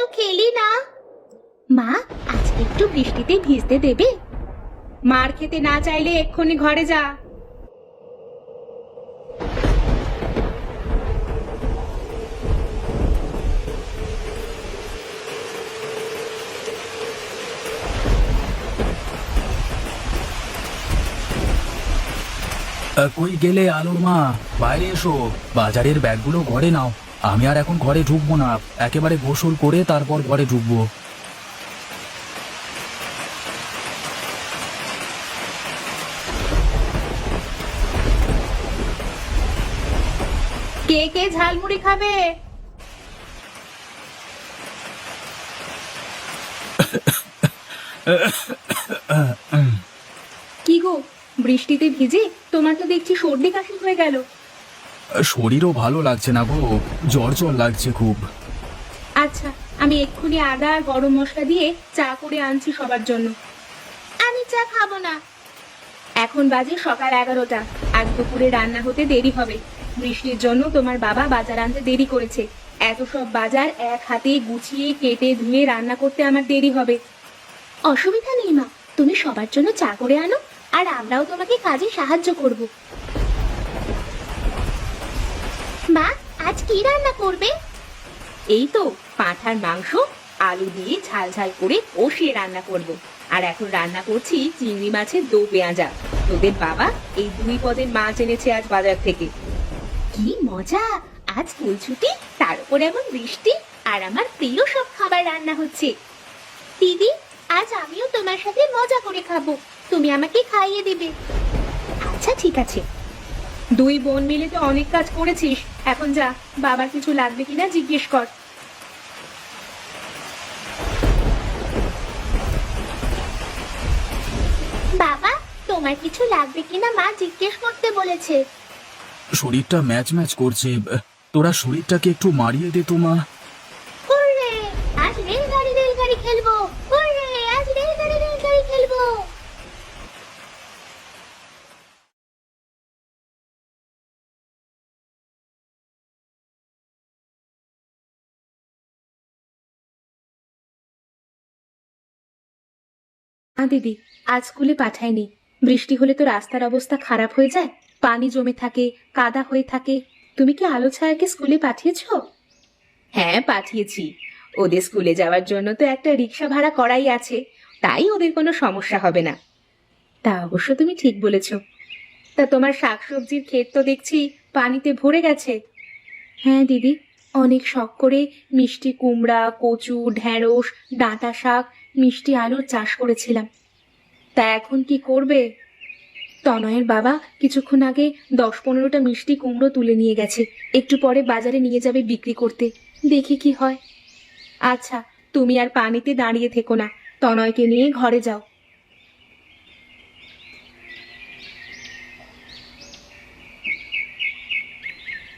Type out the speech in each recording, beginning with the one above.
একটু খেলি না। মা, আজকে একটু বৃষ্টিতে ভিজতে দেবে। মার খেতে না চাইলে এক্ষুনি ঘরে যা। কই গেলে আলোর মা? বাইরে এসো। বাজারের ব্যাগগুলো ঘরে নাও। আমি আর এখন ঘরে ঢুকবো না। একেবারে গোসল করে তারপর ঘরে ঢুকবো। কে কে ঝালমুড়ি খাবে? কি গো বৃষ্টিতে ভিজে? তোমার তো দেখছি সর্দি কাশি হয়ে গেল। শরীরও ভালো লাগছে না গো। জ্বর জ্বর লাগছে খুব। আচ্ছা আমি এক্ষুনি আদা আর গরম মশলা দিয়ে চা করে আনছি সবার জন্য। আমি চা খাব না। এখন বাজে সকাল এগারোটা। আজ দুপুরে রান্না হতে দেরি হবে। বৃষ্টির জন্য তোমার বাবা বাজার আনতে দেরি করেছে। এত সব বাজার এক হাতে গুছিয়ে, কেটে, ধুয়ে রান্না করতে আমার দেরি হবে। অসুবিধা নেই মা। তুমি সবার জন্য চা করে আনো, আর আমরাও তোমাকে কাজে সাহায্য করব। মা আজ কি রান্না করবে? এই তো পাঁঠার মাংস আলু দিয়ে ঝাল ঝাল করে কষিয়ে রান্না করব। আর এখন রান্না করছি চিংড়ি মাছের দো পেঁয়াজা। তোদের বাবা এই দুই পদের মাছ এনেছে আজ বাজার থেকে। কি মজা! আজ ফুল ছুটি তার উপর এমন বৃষ্টি আর আমার প্রিয় সব খাবার রান্না হচ্ছে। দিদি আজ আমিও তোমার সাথে মজা করে খাব। তুমি আমাকে খাইয়ে দেবে। আচ্ছা ঠিক আছে। দুই বোন মিলে তো অনেক কাজ করেছিস। এখন যা বাবার কিছু লাগবে কিনা জিজ্ঞেস কর। বাবা তোমার কিছু লাগবে কিনা মা জিজ্ঞেস করতে বলেছে। শরীরটা ম্যাচ ম্যাচ করছে তোরা শরীরটাকে একটু মারিয়ে দে তো মা। না দিদি আজ স্কুলে পাঠায়নি বৃষ্টি হলে তো রাস্তার অবস্থা খারাপ হয়ে যায়। পানি জমে থাকে কাদা হয়ে থাকে। তুমি কি আলো ছায়াকে স্কুলে পাঠিয়েছ? হ্যাঁ পাঠিয়েছি। ওদের স্কুলে যাওয়ার জন্য তো একটা রিক্সা ভাড়া করাই আছে। তাই ওদের কোনো সমস্যা হবে না। তা অবশ্য তুমি ঠিক বলেছ। তা তোমার শাকসবজির ক্ষেত তো দেখছি পানিতে ভরে গেছে। হ্যাঁ দিদি অনেক শখ করে মিষ্টি কুমড়া কচু ঢেঁড়স ডাঁটা শাক মিষ্টি আলুর চাষ করেছিলাম। তা এখন কি করবে? তনয়ের বাবা কিছুক্ষণ আগে দশ পনেরোটা মিষ্টি কুমড়ো তুলে নিয়ে গেছে। একটু পরে বাজারে নিয়ে যাবে বিক্রি করতে। দেখি কি হয়। আচ্ছা তুমি আর পানিতে দাঁড়িয়ে থেকো না। তনয়কে নিয়ে ঘরে যাও।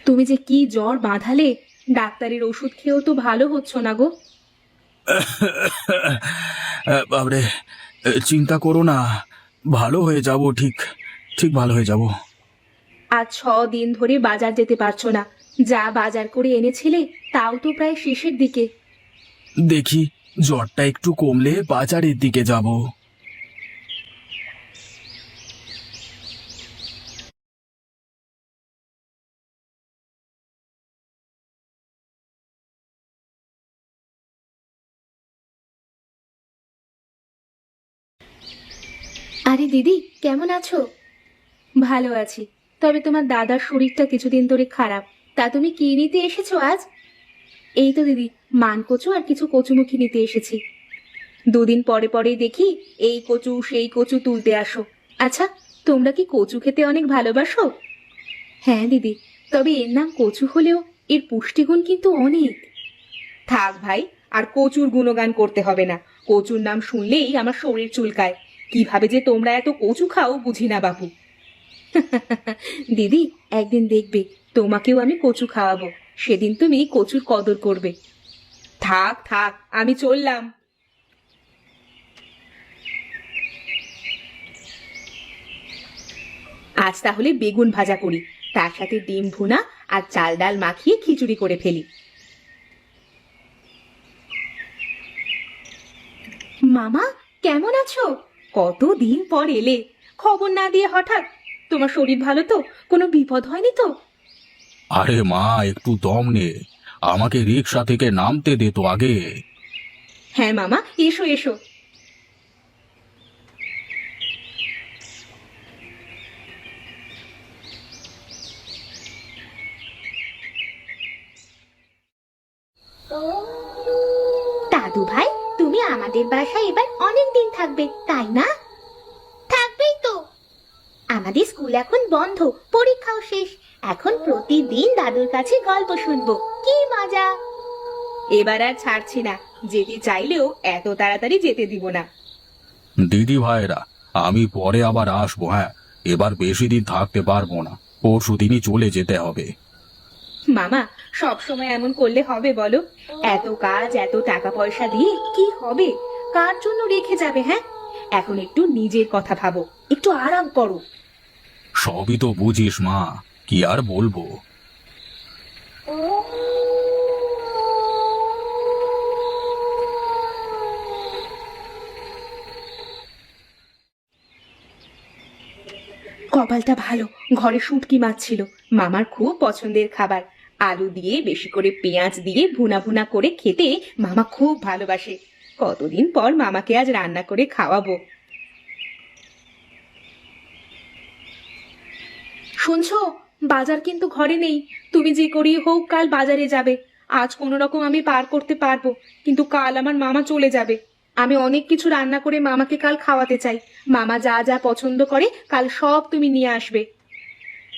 তুমি যে কি জ্বর বাঁধালে? ডাক্তারের ওষুধ খেয়েও তো ভালো হচ্ছ না গো। বাবরে চিন্তা করো না। ভালো হয়ে যাব ঠিক ঠিক ভালো হয়ে যাব। আজ ছ দিন ধরে বাজার যেতে পারছ না। যা বাজার করে এনেছিলে তাও তো প্রায় শেষের দিকে। দেখি জ্বরটা একটু কমলে বাজারের দিকে যাব। আরে দিদি কেমন আছো? ভালো আছি। তবে তোমার দাদার শরীরটা কিছুদিন ধরে খারাপ। তা তুমি কি নিতে এসেছ আজ? এই তো দিদি মান কচু আর কিছু কচুমুখী নিতে এসেছি। দুদিন পরে পরেই দেখি এই কচু সেই কচু তুলতে আসো। আচ্ছা তোমরা কি কচু খেতে অনেক ভালোবাসো? হ্যাঁ দিদি তবে এর নাম কচু হলেও এর পুষ্টিগুণ কিন্তু অনেক। থাক ভাই আর কচুর গুণগান করতে হবে না। কচুর নাম শুনলেই আমার শরীর চুলকায়। কীভাবে যে তোমরা এত কচু খাও বুঝি না বাপু দিদি একদিন দেখবে তোমাকেও আমি কচু খাওয়াবো। সেদিন তুমি কচুর কদর করবে। থাক থাক আমি চললাম। আজ তাহলে বেগুন ভাজা করি। তার সাথে ডিম ভুনা আর চাল ডাল মাখিয়ে খিচুড়ি করে ফেলি। মামা কেমন আছো? কতদিন পর এলে? খবর না দিয়ে হঠাৎ? তোমার শরীর ভালো তো? কোনো বিপদ হয়নি তো? আরে মা একটু দম নে। আমাকে রিক্সা থেকে নামতে দে তো আগে। হ্যাঁ মামা এসো এসো। দাদু ভাই আমাদের বাসায় এবার অনেক দিন থাকবে, তাই না? থাকবেই তো। আমাদের স্কুল এখন বন্ধ, পরীক্ষাও শেষ। এখন প্রতিদিন দাদুর কাছে গল্প শুনব। কি মজা! এবার আর ছাড়ছি না। যেতে চাইলেও এত তাড়াতাড়ি যেতে দিব না। দিদি ভাইরা আমি পরে আবার আসব হ্যাঁ। এবার বেশি দিন থাকতে পারব না। পরশু দিনই চলে যেতে হবে। মামা, সব সময় এমন করলে হবে বলো? এত কাজ, এত টাকা পয়সা দিয়ে কি হবে? কার জন্য রেখে যাবে হ্যাঁ? এখন একটু নিজের কথা ভাবো, একটু আরাম করো। সবই তো বুঝিস মা, কি আর বলব? কপালটা ভালো, ঘরে শুটকি মাছ ছিল মামার খুব পছন্দের খাবার। আলু দিয়ে বেশি করে পেঁয়াজ দিয়ে ভুনা ভুনা করে খেতে মামা খুব ভালোবাসে। কতদিন পর মামাকে আজ রান্না করে খাওয়াবো। শুনছো? বাজার কিন্তু ঘরে নেই। তুমি যে করেই হোক কাল বাজারে যাবে। আজ কোনো রকম আমি পার করতে পারব, কিন্তু কাল আমার মামা চলে যাবে। আমি অনেক কিছু রান্না করে মামাকে কাল খাওয়াতে চাই। মামা যা যা পছন্দ করে কাল সব তুমি নিয়ে আসবে।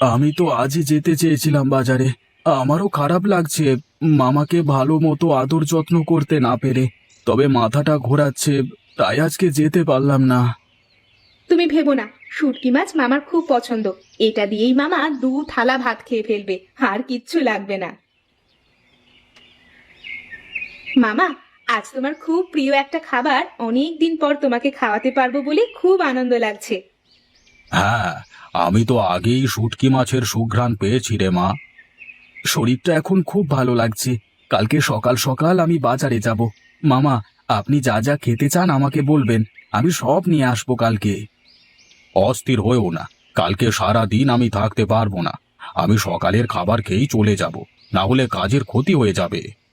আমি তো আজই যেতে চেয়েছিলাম বাজারে। আমারও খারাপ লাগছে মামাকে ভালো মতো আদর যত্ন করতে না পেরে। তবে মাথাটা ঘোরাচ্ছে তাই আজকে যেতে পারলাম না। তুমি ভেবো না শুটকি মাছ মামার খুব পছন্দ। এটা দিয়েই মামা দু থালা ভাত খেয়ে ফেলবে আর কিচ্ছু লাগবে না। মামা আজ তোমার খুব প্রিয় একটা খাবার অনেক দিন পর তোমাকে খাওয়াতে পারব বলে খুব আনন্দ লাগছে। হ্যাঁ আমি তো আগেই শুটকি মাছের সুঘ্রাণ পেয়েছি রে মা। শরীরটা এখন খুব ভালো লাগছে। কালকে সকাল সকাল আমি বাজারে যাব। মামা, আপনি যা যা খেতে চান আমাকে বলবেন। আমি সব নিয়ে আসব কালকে। অস্থির হয়েও না। কালকে সারা দিন আমি থাকতে পারব না। আমি সকালের খাবার খেয়েই চলে যাব। না হলে কাজের ক্ষতি হয়ে যাবে।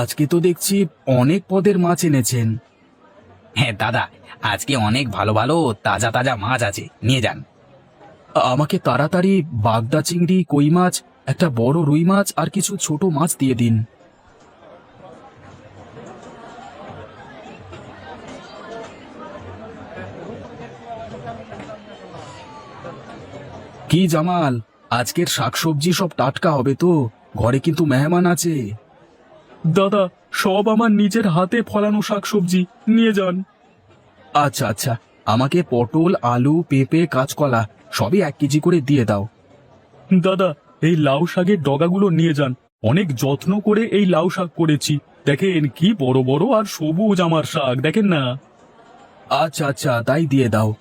আজকে তো দেখছি অনেক পদের মাছ এনেছেন। হ্যাঁ দাদা, আজকে অনেক ভালো ভালো তাজা তাজা মাছ আছে। নিয়ে যান। আমাকে তাড়াতাড়ি বাগদা চিংড়ি, কই মাছ, একটা বড় রুই মাছ আর কিছু ছোট মাছ দিয়ে দিন। কি জামাল, আজকের শাকসবজি সব টাটকা হবে তো, ঘরে কিন্তু মেহমান আছে। দাদা সব আমার নিজের হাতে ফলানো শাকসবজি। নিয়ে যান। আচ্ছা আচ্ছা। আমাকে পটল আলু পেঁপে কাঁচকলা সবই এক কেজি করে দিয়ে দাও। দাদা এই লাউ শাকের ডগাগুলো নিয়ে যান। অনেক যত্ন করে এই লাউ শাক করেছি। দেখেন কি বড় বড় আর সবুজ আমার শাক দেখেন না? আচ্ছা আচ্ছা তাই দিয়ে দাও।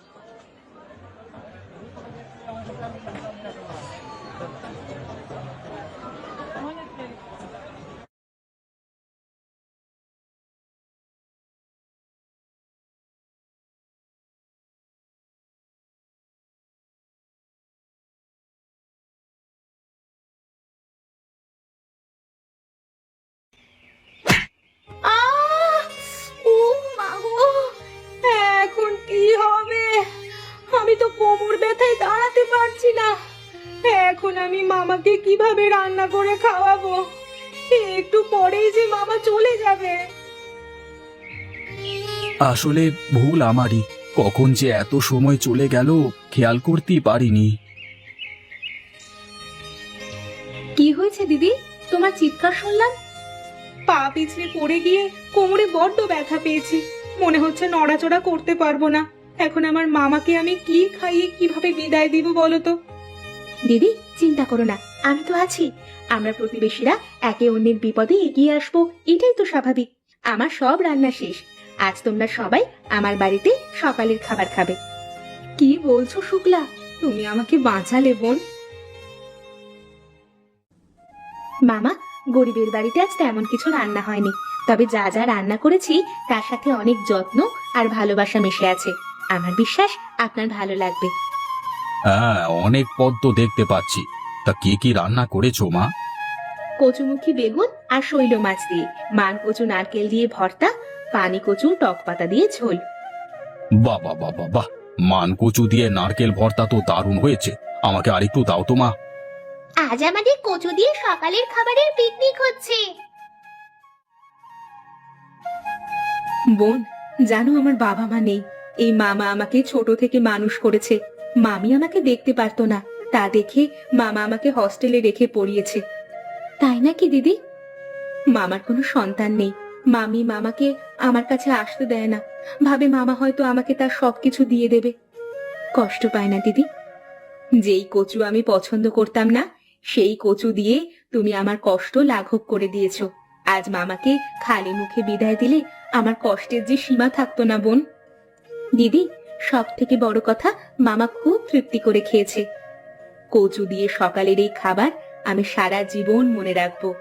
তো কোমর ব্যথায় দাঁড়াতে পারছি না। এখন আমি মামাকে কীভাবে রান্না করে খাওয়াবো? একটু পরেই যে মামা চলে যাবে। আসলে ভুল আমারই। কখন যে এত সময় চলে গেল খেয়াল করতেই পারিনি। কি হয়েছে দিদি? তোমার চিৎকার শুনলাম? পা পিছলে পড়ে গিয়ে কোমরে বড্ড ব্যথা পেয়েছি। মনে হচ্ছে নড়াচড়া করতে পারব না। এখন আমার মামাকে আমি কি খাইয়ে কীভাবে বিদায় দিব বলো তো? দিদি চিন্তা করো না আমি তো আছি। আমরা প্রতিবেশীরা একে অন্যের বিপদে এগিয়ে আসব এটাই তো স্বাভাবিক। আমার সব রান্না শেষ। আজ তোমরা সবাই আমার বাড়িতে সকালের খাবার খাবে। কি বলছো শুক্লা? তুমি আমাকে বাঁচালে বোন। মামা গরিবের বাড়িতে আজ তেমন কিছু রান্না হয়নি। তবে যা যা রান্না করেছি তার সাথে অনেক যত্ন আর ভালোবাসা মিশে আছে। আমার বিশ্বাস আপনার ভালো লাগবে। হ্যাঁ অনেক পদ তো দেখতে পাচ্ছি। তা কি কি রান্না করেছ মা? কচুমুখী বেগুন আর শৈল মাছ দিয়ে মান কচু নারকেল দিয়ে ভর্তা পানি কচু টক পাতা দিয়ে ঝোল। বাবা বাবা বাহ মান কচু দিয়ে নারকেল ভর্তা তো দারুণ হয়েছে। আমাকে আরেকটু দাও তো মা। আজ আমাদের কচু দিয়ে সকালের খাবারের পিকনিক হচ্ছে। বোন জানো আমার বাবা মা নেই। এই মামা আমাকে ছোট থেকে মানুষ করেছে। মামি আমাকে দেখতে পারতো না। তা দেখে মামা আমাকে হস্টেলে রেখে পড়িয়েছে। তাই নাকি, দিদি? মামার কোনো সন্তান নেই। মামি মামাকে আমার কাছে আসতে দেয় না। ভাবে মামা হয়তো আমাকে তার সবকিছু দিয়ে দেবে। কষ্ট পায় না, দিদি। যেই কচু আমি পছন্দ করতাম না, সেই কচু দিয়ে তুমি আমার কষ্ট লাঘব করে দিয়েছ। আজ মামাকে খালি মুখে বিদায় দিলে আমার কষ্টের যে সীমা থাকতো না, বোন। দিদি, সব থেকে বড় কথা মামা খুব তৃপ্তি করে খেয়েছে। কচু দিয়ে সকালের এই খাবার আমি সারা জীবন মনে রাখব।